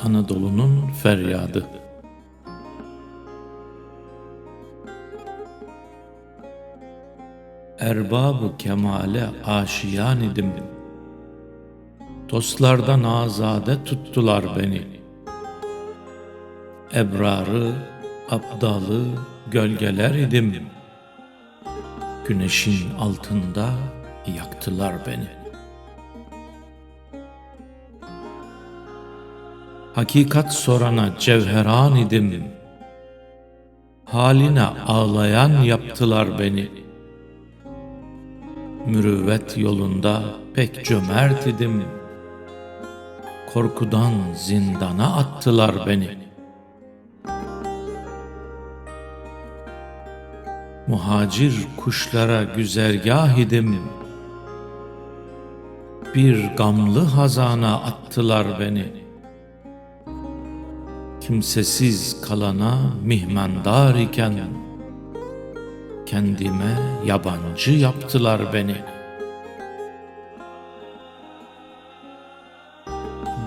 Anadolu'nun feryadı. Erbabı kemale aşiyan idim. Dostlardan azade tuttular beni. Ebrarı, abdalı gölgeler idim. Güneşin altında yaktılar beni. Hakikat sorana cevheran idim. Haline ağlayan yaptılar beni. Mürüvvet yolunda pek cömert idim. Korkudan zindana attılar beni. Muhacir kuşlara güzergah idim. Bir gamlı hazana attılar beni. Kimsesiz kalana mihmandar iken kendime yabancı yaptılar beni.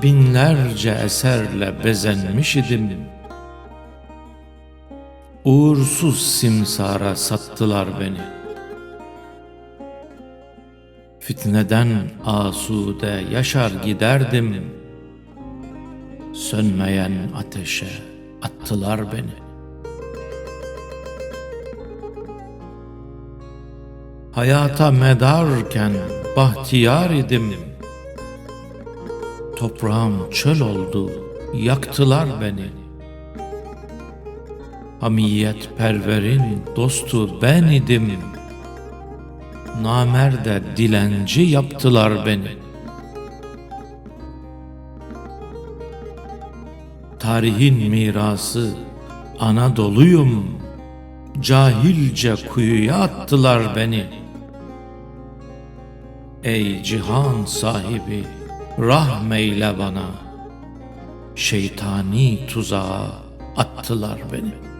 Binlerce eserle bezenmiş idim. Uğursuz simsara sattılar beni. Fitneden asude yaşar giderdim. Sönmeyen ateşe attılar beni. Hayata medarken bahtiyar idim. Toprağım çöl oldu, yaktılar beni. Hamiyet perverin dostu ben idim. Namerde dilenci yaptılar beni. Tarihin mirası Anadolu'yum. Cahilce kuyuya attılar beni. Ey cihan sahibi, rahmeyle bana. Şeytani tuzağa attılar beni.''